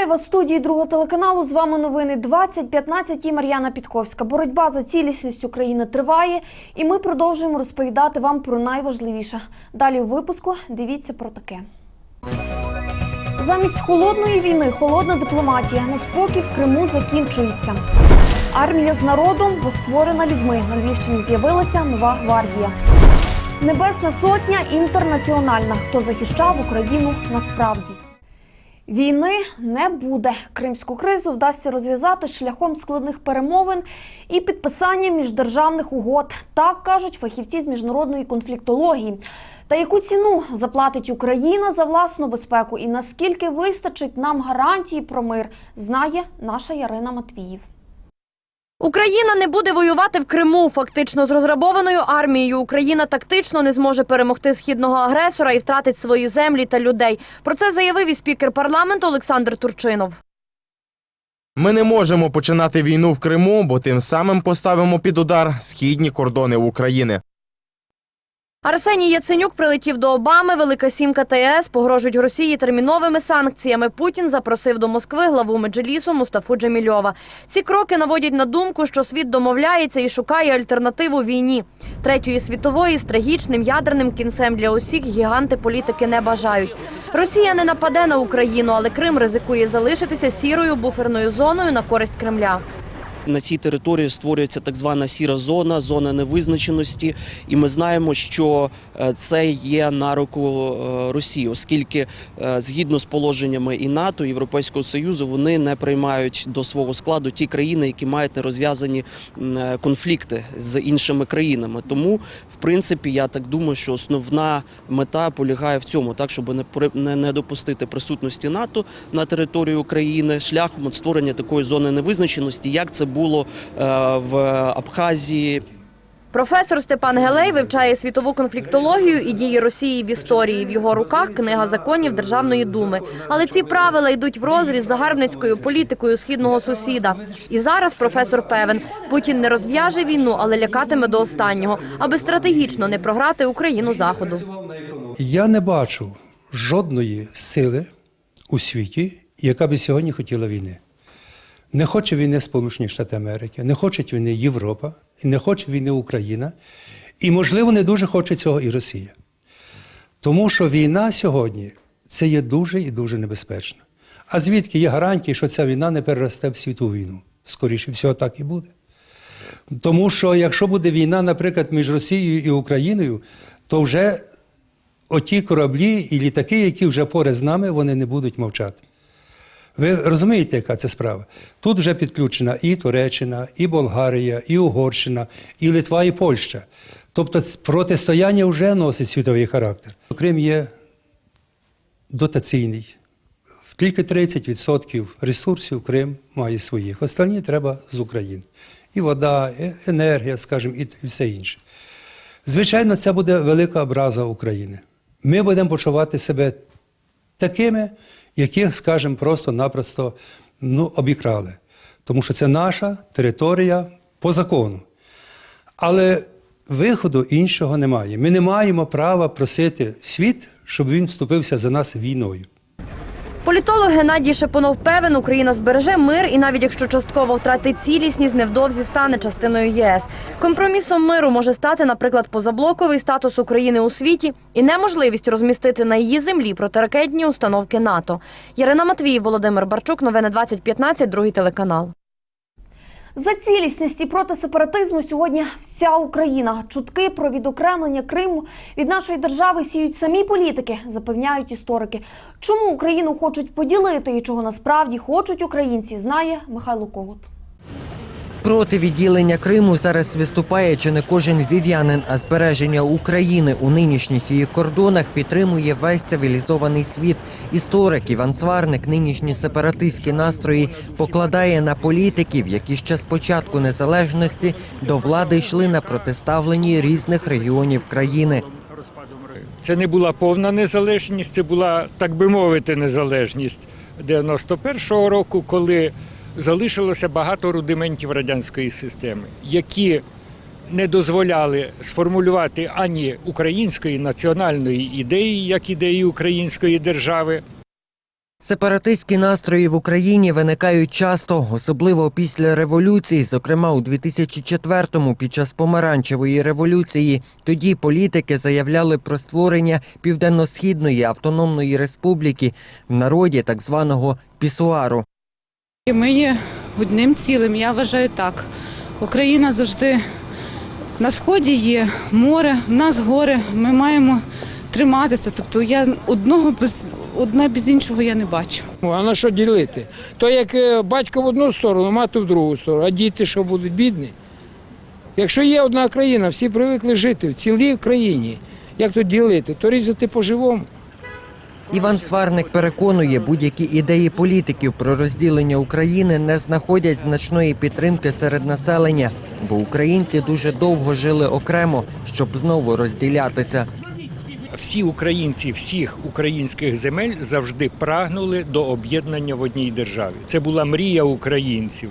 Вітаю вас студії другого телеканалу. З вами новини 20.15 і Мар'яна Підковська. Боротьба за цілісність України триває, і ми продовжуємо розповідати вам про найважливіше. Далі у випуску дивіться про таке. Замість холодної війни холодна дипломатія. Неспокій в Криму закінчується. Армія з народом, бо створена людьми. На Львівщині з'явилася нова гвардія. Небесна сотня інтернаціональна. Хто захищав Україну насправді? Війни не буде. Кримську кризу вдасться розв'язати шляхом складних перемовин і підписання міждержавних угод. Так кажуть фахівці з міжнародної конфліктології. Та яку ціну заплатить Україна за власну безпеку і наскільки вистачить нам гарантії про мир, знає наша Ярина Матвіїв. Україна не буде воювати в Криму. Фактично з розрабованою армією Україна тактично не зможе перемогти східного агресора і втратить свої землі та людей. Про це заявив і спікер парламенту Олександр Турчинов. Ми не можемо починати війну в Криму, бо тим самим поставимо під удар східні кордони України. Арсеній Яценюк прилетів до Обами. Велика сімка та ЄС погрожують Росії терміновими санкціями. Путін запросив до Москви главу Меджлісу Мустафу Джемільова. Ці кроки наводять на думку, що світ домовляється і шукає альтернативу війні. Третьої світової з трагічним ядерним кінцем для усіх гіганти політики не бажають. Росія не нападе на Україну, але Крим ризикує залишитися сірою буферною зоною на користь Кремля. На цій території створюється так звана сіра зона, зона невизначеності, і ми знаємо, що е, це є на руку е, Росії, оскільки е, згідно з положеннями і НАТО, і Європейського союзу, вони не приймають до свого складу ті країни, які мають нерозв'язані конфлікти з іншими країнами. Тому, в принципі, я так думаю, що основна мета полягає в цьому, так щоб не, не допустити присутності НАТО на території України шляхом створення такої зони невизначеності, як це було е, в Абхазії, Професор Степан Гелей вивчає світову конфліктологію і дії Росії в історії. В його руках книга законів Державної думи. Але ці правила йдуть в розріз з загарбницькою політикою східного сусіда. І зараз професор певен, Путін не розв'яже війну, але лякатиме до останнього, аби стратегічно не програти Україну заходу. Я не бачу жодної сили у світі, яка би сьогодні хотіла війни. Не хоче війни Сполучені Штати Америки, не хоче війни Європа, і не хоче війни Україна. І, можливо, не дуже хоче цього і Росія. Тому що війна сьогодні це є дуже і дуже небезпечно. А звідки є гарантії, що ця війна не переросте в світову війну? Скоріше всього, так і буде. Тому що якщо буде війна, наприклад, між Росією і Україною, то вже оті кораблі і літаки, які вже поряд з нами, вони не будуть мовчати. Ви розумієте, яка це справа? Тут вже підключена і Туреччина, і Болгарія, і Угорщина, і Литва, і Польща. Тобто протистояння вже носить світовий характер. Крим є дотаційний. Тільки 30% ресурсів Крим має своїх. Останні треба з України. І вода, і енергія, скажімо, і все інше. Звичайно, це буде велика образа України. Ми будемо почувати себе такими, яких, скажімо, просто-напросто ну, обікрали. Тому що це наша територія по закону. Але виходу іншого немає. Ми не маємо права просити світ, щоб він вступився за нас війною. Політолог Геннадій Шепонов певен, Україна збереже мир і навіть якщо частково втратить цілісність, невдовзі стане частиною ЄС. Компромісом миру може стати, наприклад, позаблоковий статус України у світі і неможливість розмістити на її землі протиракетні установки НАТО. Ярина Матвій, Володимир Барчук, новини 2015, другий телеканал. За цілісність і проти сепаратизму сьогодні вся Україна. Чутки про відокремлення Криму від нашої держави сіють самі політики, запевняють історики. Чому Україну хочуть поділити і чого насправді хочуть українці, знає Михайло Когут. Проти відділення Криму зараз виступає чи не кожен львів'янин, а збереження України у нинішніх її кордонах підтримує весь цивілізований світ. Історик Іван Сварник нинішні сепаратистські настрої покладає на політиків, які ще з початку незалежності до влади йшли на протиставленні різних регіонів країни. Це не була повна незалежність, це була, так би мовити, незалежність 91-го року, коли залишилося багато рудиментів радянської системи, які не дозволяли сформулювати ані української національної ідеї, як ідеї української держави, Сепаратистські настрої в Україні виникають часто, особливо після революції, зокрема у 2004-му під час помаранчевої революції. Тоді політики заявляли про створення Південно-Східної автономної республіки в народі так званого пісуару. Ми є одним цілим. Я вважаю так. Україна завжди на сході є море, в нас гори. Ми маємо триматися. Тобто я одного без одне без іншого я не бачу. Ну, А на що ділити? То як е, батько в одну сторону, мати в другу сторону, а діти що будуть бідні? Якщо є одна країна, всі привикли жити в цілій країні. Як тут ділити? То різати по-живому. Іван Сварник переконує, будь-які ідеї політиків про розділення України не знаходять значної підтримки серед населення, бо українці дуже довго жили окремо, щоб знову розділятися. Всі українці всіх українських земель завжди прагнули до об'єднання в одній державі. Це була мрія українців.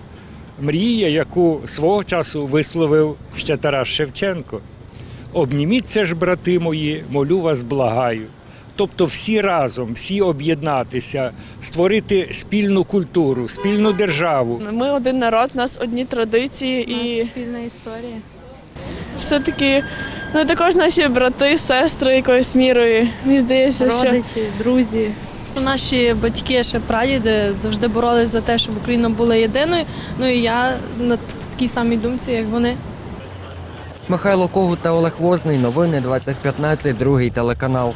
Мрія, яку свого часу висловив ще Тарас Шевченко. Обніміться ж, брати мої, молю вас, благаю. Тобто всі разом, всі об'єднатися, створити спільну культуру, спільну державу. Ми один народ, у нас одні традиції і спільна історія. все-таки ну, також наші брати, сестри якоюсь мірою. Мені здається, що Родичі, друзі. Наші батьки, ще прадіди завжди боролися за те, щоб Україна була єдиною. Ну і я на такій самій думці, як вони. Михайло Когут та Олег Возний. Новини 2015, другий телеканал.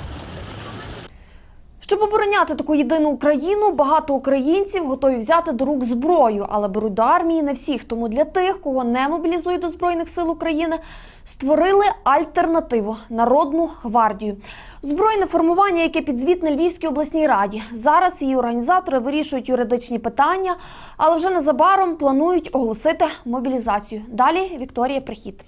Щоб обороняти таку єдину Україну, багато українців готові взяти до рук зброю, але беруть до армії не всіх. Тому для тих, кого не мобілізують до збройних сил України, створили альтернативу народну гвардію. Збройне формування, яке підзвітне Львівській обласній раді. Зараз її організатори вирішують юридичні питання, але вже незабаром планують оголосити мобілізацію. Далі Вікторія Прихід.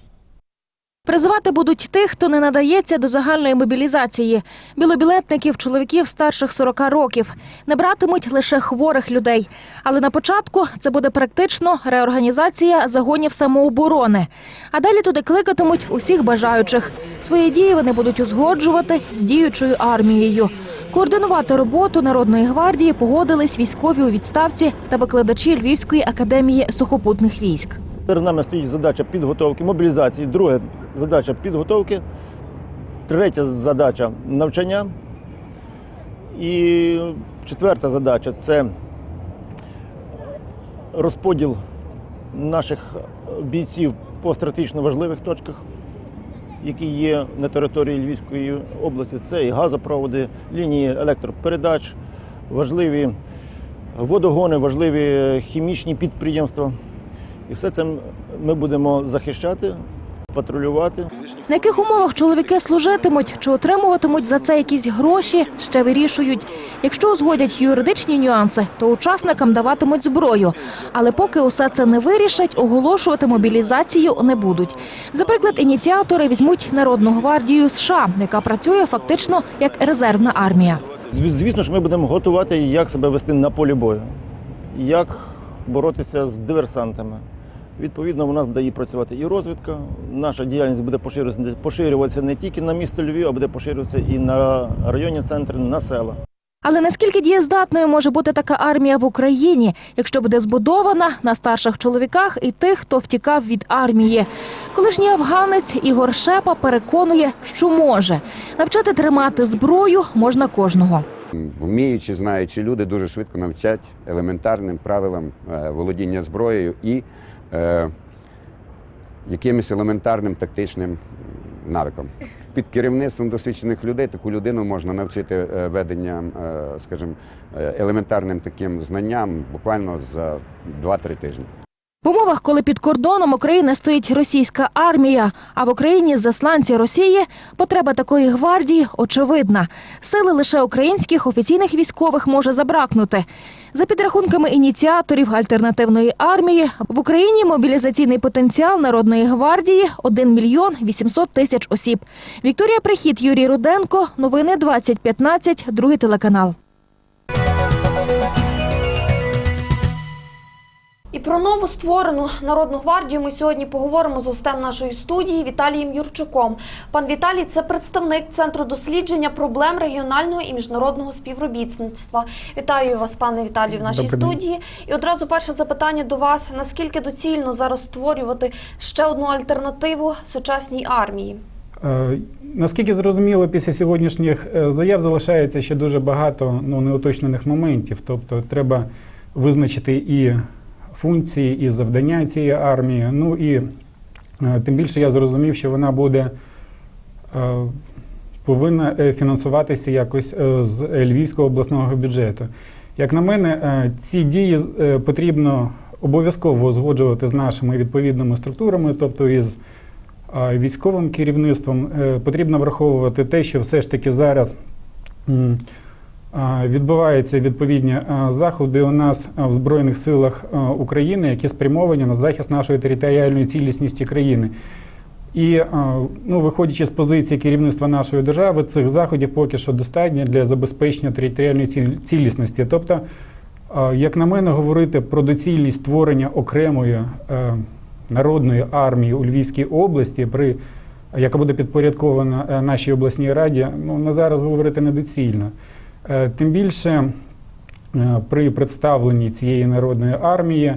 Призивати будуть тих, хто не надається до загальної мобілізації. Білобілетників, чоловіків старших 40 років. Не братимуть лише хворих людей. Але на початку це буде практично реорганізація загонів самооборони. А далі туди кликатимуть усіх бажаючих. Свої дії вони будуть узгоджувати з діючою армією. Координувати роботу Народної гвардії погодились військові у відставці та викладачі Львівської академії сухопутних військ. Перед нами стоїть задача підготовки, мобілізації, друга задача підготовки, третя задача навчання. І четверта задача це розподіл наших бійців по стратегічно важливих точках, які є на території Львівської області. Це і газопроводи, лінії електропередач, важливі водогони, важливі хімічні підприємства. І все це ми будемо захищати, патрулювати. На яких умовах чоловіки служитимуть чи отримуватимуть за це якісь гроші, ще вирішують. Якщо узгодять юридичні нюанси, то учасникам даватимуть зброю. Але поки усе це не вирішать, оголошувати мобілізацію не будуть. За приклад, ініціатори візьмуть Народну гвардію США, яка працює фактично як резервна армія. Звісно ж, ми будемо готувати, як себе вести на полі бою, як боротися з диверсантами. Відповідно, у нас буде і працювати і розвідка. Наша діяльність буде поширюватися, поширюватися не тільки на місто Львів, а буде поширюватися і на районні центри, на села. Але наскільки дієздатною може бути така армія в Україні, якщо буде збудована на старших чоловіках і тих, хто втікав від армії? Колишній афганець Ігор Шепа переконує, що може навчити тримати зброю можна кожного. Вміючи, знаючи люди дуже швидко навчать елементарним правилам е, володіння зброєю і якимось елементарним тактичним навиком. Під керівництвом досвідчених людей таку людину можна навчити е, веденням, е, скажімо, е, елементарним таким знанням буквально за 2-3 тижні. В умовах, коли під кордоном України стоїть російська армія, а в Україні засланці Росії, потреба такої гвардії очевидна. Сили лише українських офіційних військових може забракнути. За підрахунками ініціаторів альтернативної армії, в Україні мобілізаційний потенціал Народної гвардії 1 мільйон 800 тисяч осіб. Вікторія Прихід, Юрій Руденко. Новини 2015, другий телеканал. І про нову створену народну гвардію ми сьогодні поговоримо з гостем нашої студії Віталієм Юрчуком. Пан Віталій це представник центру дослідження проблем регіонального і міжнародного співробітництва. Вітаю вас, пане Віталію, в нашій Добрий день. студії. І одразу перше запитання до вас: наскільки доцільно зараз створювати ще одну альтернативу сучасній армії? Е, Наскільки зрозуміло, після сьогоднішніх е, заяв залишається ще дуже багато ну, неуточнених моментів. Тобто треба визначити і функції, і завдання цієї армії. Ну і е, тим більше я зрозумів, що вона буде е, повинна е, фінансуватися якось з Львівського обласного бюджету. Як на мене, ці дії потрібно обов'язково узгоджувати з нашими відповідними структурами, тобто із військовим керівництвом потрібно враховувати те, що все ж таки зараз відбуваються відповідні заходи у нас в Збройних силах України, які спрямовані на захист нашої територіальної цілісності країни. І ну, виходячи з позиції керівництва нашої держави, цих заходів поки що достатньо для забезпечення територіальної цілісності. Тобто, як на мене, говорити про доцільність створення окремої е, народної армії у Львівській області, при яка буде підпорядкована е, нашій обласній раді, ну на зараз говорити недоцільно. Е, Тим більше е, при представленні цієї народної армії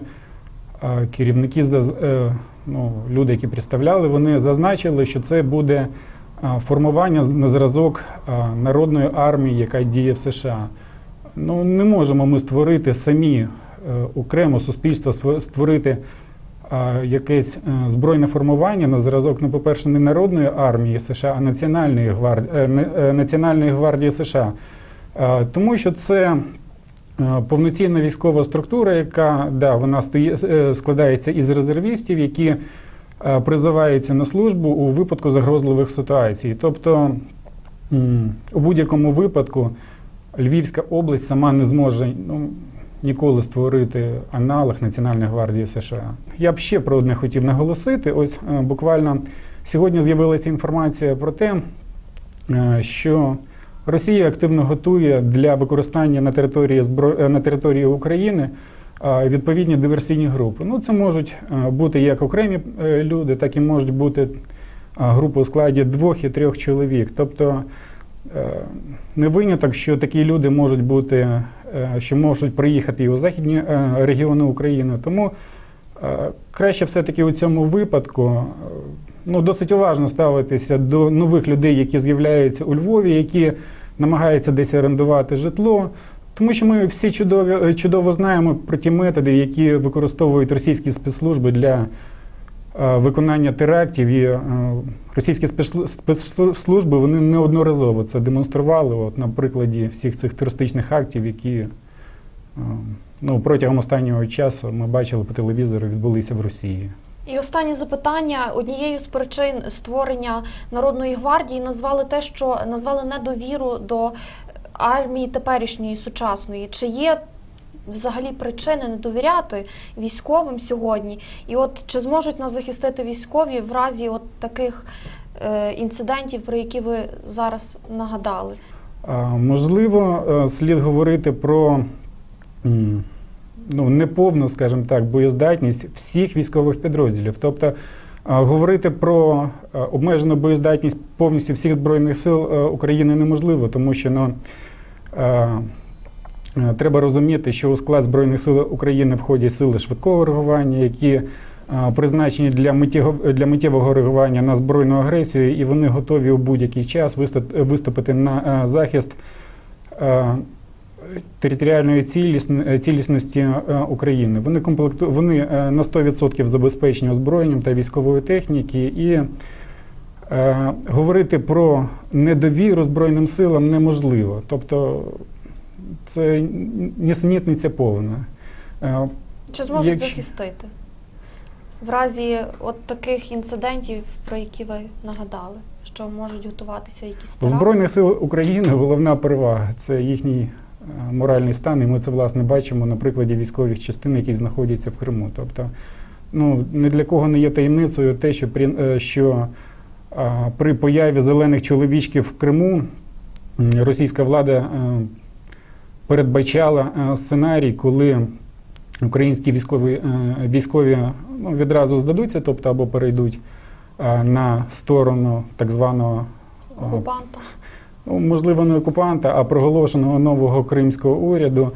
е, керівники ну, люди, які представляли, вони зазначили, що це буде формування на зразок народної армії, яка діє в США. Ну, не можемо ми створити самі окремо суспільство, ство- створити якесь збройне формування на зразок, ну, по-перше, не народної армії США, а Національної гвардії, Національної гвардії США. Е, Тому що це е, повноцінна військова структура, яка да, вона е, складається із резервістів, які призиваються на службу у випадку загрозливих ситуацій. Тобто, у будь-якому випадку Львівська область сама не зможе ну, ніколи створити аналог Національної гвардії США. Я б ще про одне хотів наголосити. Ось буквально сьогодні з'явилася інформація про те, що Росія активно готує для використання на території е, на території України е, відповідні диверсійні групи. Ну, це можуть е, бути як окремі люди, так і можуть бути групи у складі двох і трьох чоловік. Тобто не виняток, що такі люди можуть бути, що можуть приїхати і у західні регіони України. Тому краще все-таки у цьому випадку ну, досить уважно ставитися до нових людей, які з'являються у Львові, які намагаються десь орендувати житло. Тому що ми всі чудові, чудово знаємо про ті методи, які використовують російські спецслужби для е, виконання терактів. І е, російські спецслу- спецслужби вони неодноразово це демонстрували от, на прикладі всіх цих терористичних актів, які е, ну, протягом останнього часу ми бачили по телевізору, відбулися в Росії. І останнє запитання однією з причин створення народної гвардії назвали те, що назвали недовіру до армії теперішньої сучасної. Чи є взагалі причини не довіряти військовим сьогодні? І от чи зможуть нас захистити військові в разі от таких е, інцидентів, про які ви зараз нагадали? Можливо, е, слід говорити про ну, неповну, скажімо так, боєздатність всіх військових підрозділів. Тобто говорити про е, обмежену боєздатність повністю всіх збройних сил е, України неможливо, тому що ну, е, е, треба розуміти, що у склад Збройних сил України входять сили швидкого реагування, які е, призначені для для миттєвого реагування на збройну агресію, і вони готові у будь-який час виступити на е, захист е, територіальної е, цілісності е, України. Вони комплекту... вони е, на 100% забезпечені озброєнням та військової техніки і е, говорити про недовіру Збройним силам неможливо. Тобто це нісенітниця повна. Е, Чи зможуть Якщо- захистити в разі от таких інцидентів, про які ви нагадали, що можуть готуватися якісь? Збройних сил України головна перевага це їхній моральний стан, і ми це власне бачимо на прикладі військових частин, які знаходяться в Криму. Тобто, ну ні для кого не є таємницею те, що при, е, що при появі зелених чоловічків в Криму російська влада е, передбачала е, сценарій, коли українські військові, військові ну, відразу здадуться, тобто або перейдуть на сторону так званого Окупанта. Ну, можливо, не окупанта, а проголошеного нового кримського уряду,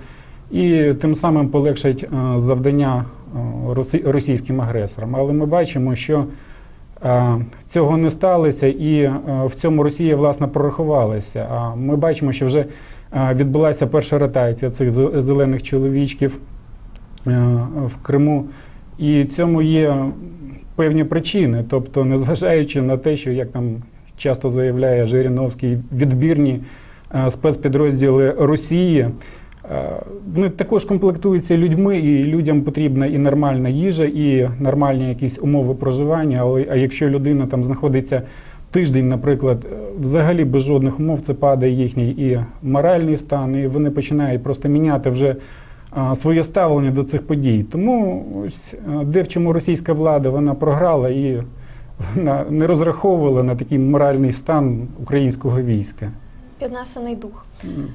і тим самим полегшать е, завдання е, російським агресорам. Але ми бачимо, що е, цього не сталося, і в цьому Росія власне прорахувалася. А ми бачимо, що вже відбулася перша ротація цих зелених чоловічків в Криму. І цьому є певні причини. Тобто, незважаючи на те, що як там часто заявляє Жириновський, відбірні е, спецпідрозділи Росії. е, Вони також комплектуються людьми, і людям потрібна і нормальна їжа, і нормальні якісь умови проживання. Але а якщо людина там знаходиться тиждень, наприклад, е, взагалі без жодних умов, це падає їхній і моральний стан, і вони починають просто міняти вже своє ставлення до цих подій. Тому ось де в чому російська влада вона програла і вона не розраховувала на такий моральний стан українського війська. Піднесений дух.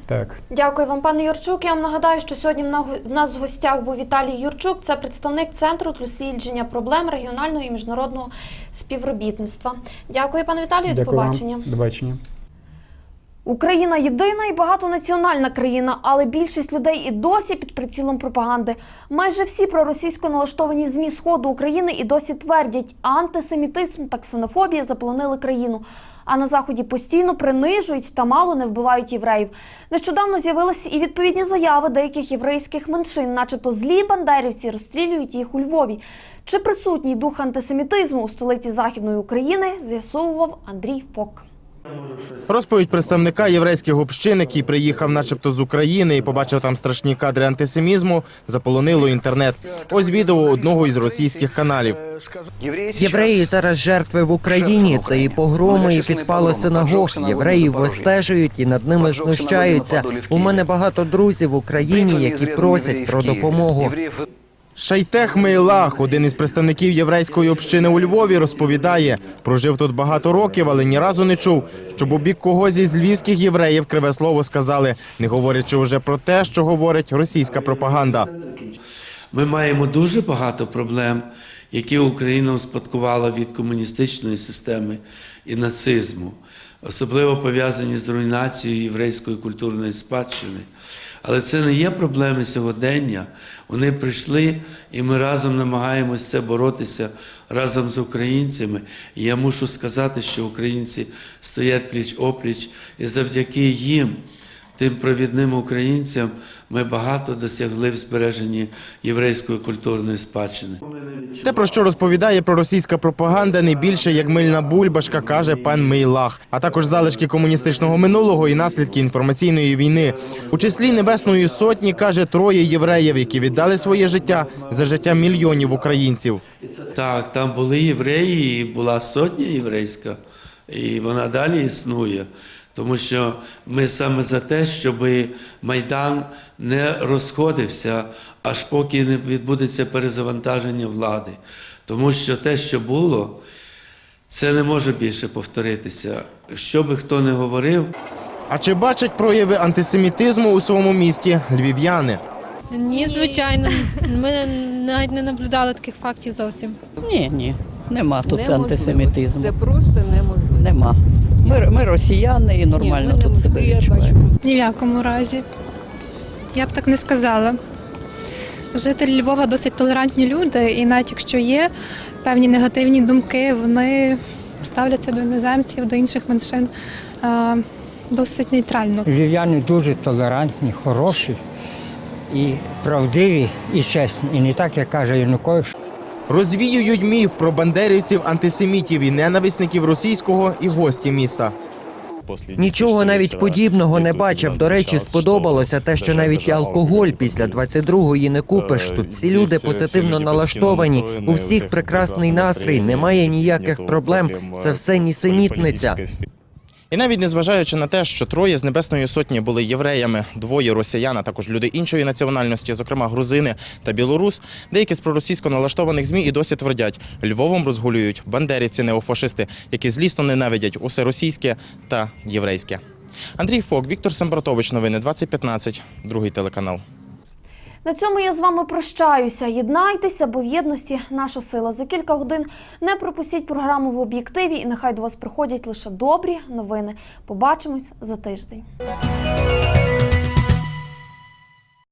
Так. Дякую вам, пане Юрчук. Я вам нагадаю, що сьогодні в нас в гостях був Віталій Юрчук. Це представник центру дослідження проблем регіонального і міжнародного співробітництва. Дякую, пане Віталію. До побачення. вам. побачення. До бачення. Україна єдина і багатонаціональна країна, але більшість людей і досі під прицілом пропаганди. Майже всі проросійсько налаштовані змі сходу України і досі твердять, антисемітизм та ксенофобія заполонили країну. А на заході постійно принижують та мало не вбивають євреїв. Нещодавно з'явилися і відповідні заяви деяких єврейських меншин, начебто злі бандерівці розстрілюють їх у Львові. Чи присутній дух антисемітизму у столиці Західної України, з'ясовував Андрій Фок. Розповідь представника єврейських общин, який приїхав начебто з України і побачив там страшні кадри антисемізму, заполонило інтернет. Ось відео одного із російських каналів. Євреї зараз жертви в Україні. Це і погроми, і підпали синагог. Євреїв вистежують і над ними знущаються. У мене багато друзів в Україні, які просять про допомогу. Шайтех Мейлах, один із представників єврейської общини у Львові, розповідає, прожив тут багато років, але ні разу не чув, щоб у бік когось із львівських євреїв криве слово сказали, не говорячи вже про те, що говорить російська пропаганда. Ми маємо дуже багато проблем, які Україна успадкувала від комуністичної системи і нацизму, особливо пов'язані з руйнацією єврейської культурної спадщини. Але це не є проблеми сьогодення. Вони прийшли, і ми разом намагаємося це боротися разом з українцями. І я мушу сказати, що українці стоять пліч опліч, і завдяки їм тим провідним українцям ми багато досягли в збереженні єврейської культурної спадщини. Те, про що розповідає проросійська пропаганда, не більше як мильна бульбашка, каже пан Мейлах, а також залишки комуністичного минулого і наслідки інформаційної війни. У числі Небесної сотні каже троє євреїв, які віддали своє життя за життя мільйонів українців. Так, там були євреї, і була сотня єврейська, і вона далі існує. Тому що ми саме за те, щоб Майдан не розходився, аж поки не відбудеться перезавантаження влади. Тому що те, що було, це не може більше повторитися. Що би хто не говорив, А чи бачать прояви антисемітизму у своєму місті львів'яни? Ні, звичайно. Ми навіть не наблюдали таких фактів зовсім. Ні, ні, нема тут Неможливо. антисемітизму. Це просто неможливо. Нема. Ми, ми росіяни і нормально Ні, ми тут не- себе відчуваємо. Ні в якому разі. Я б так не сказала. Жителі Львова досить толерантні люди, і навіть якщо є певні негативні думки, вони ставляться до іноземців, до інших меншин е, досить нейтрально. Львів'яни дуже толерантні, хороші і правдиві, і чесні. І не так, як каже Янукович. Розвіюють міф про бандерівців, антисемітів і ненависників російського і гості міста. Нічого навіть подібного не бачив. До речі, сподобалося те, що навіть алкоголь після 22-ї не купиш. Тут всі люди позитивно налаштовані. У всіх прекрасний настрій, немає ніяких проблем. Це все нісенітниця. І навіть незважаючи на те, що троє з Небесної сотні були євреями, двоє росіян, а також люди іншої національності, зокрема грузини та білорус, деякі з проросійсько налаштованих ЗМІ і досі твердять, Львовом розгулюють бандерівці, неофашисти, які злісно ненавидять усе російське та єврейське. Андрій Фок, Віктор Сембратович, новини 2015, другий телеканал. На цьому я з вами прощаюся. Єднайтеся, бо в єдності наша сила. За кілька годин не пропустіть програму в об'єктиві, і нехай до вас приходять лише добрі новини. Побачимось за тиждень.